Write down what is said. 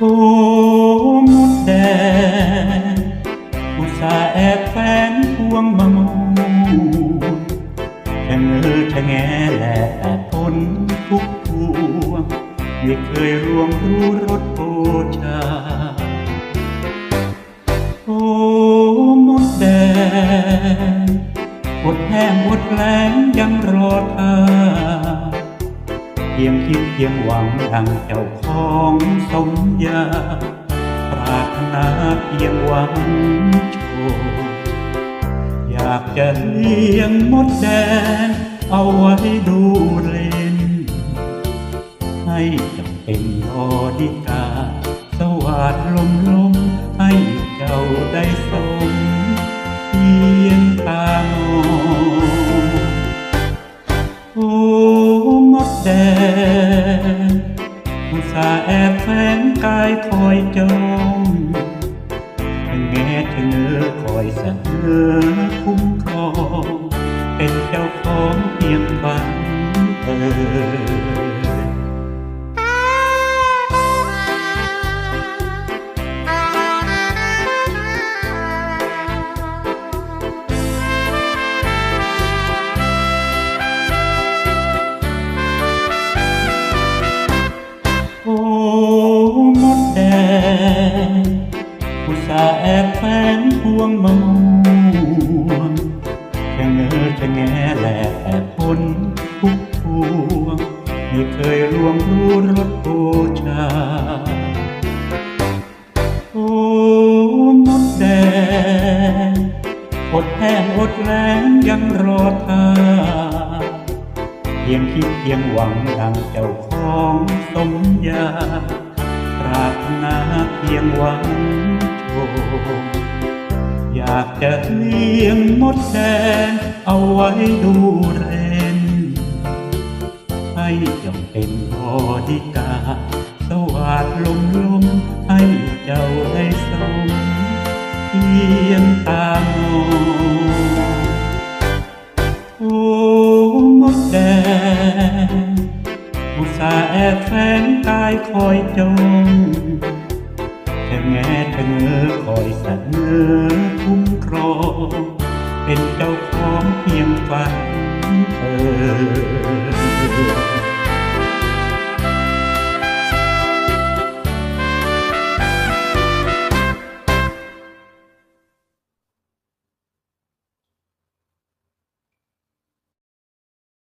โอ้มดแดงอุตส่าห์แอบแฝงพวงมะม่วงชะเง้อชะแงแลแอบพ้นทุกพวงไม่เคยร่วงรู้รสโอชา โอ้มดแดงอดแห้งอดแล้งยังรอทา พียงคิดเพียงหวังดังเจ้าของสมยาปรารถนาเพียงหวังโชคอยากจะเลี้ยงมดแดงเอาไว้ดูเล่น ให้จะเป็นบอดีกา สวัสดลมลมให้เจ้าได้สมเพียงตามองโอ้ แดงอุตส่าห์แอบแฝงกายคอยจองเป็นแง่ชะเง้อคอยเสนอคุ้มครอง เป็นเจ้าของเพียงฝันเธอ งมะม่วงชะเง้อชะแงแหลแอบพ้นทุกพวงไม่เคยร่วงรู้รสโอชา โอ้มดแดงอดแห้งอดแรงยังรอท่าเพียงคิดเพียงหวังดังเจ้าของสมยาปรารถนาเพียงหวังโชคากจะเลี้ยงมดแดงเอาไว้ดูเรนให้จำเป็นบอดีกา สวัสดลมลมให้เจ้าได้สมเพียงตามงโอ้มดแดงอุตส่าห์แอบแฝงกายคอยจง จะแงจะเงอคอยเง้อคุ้มครอง เป็นเจ้าของเพียงฝัน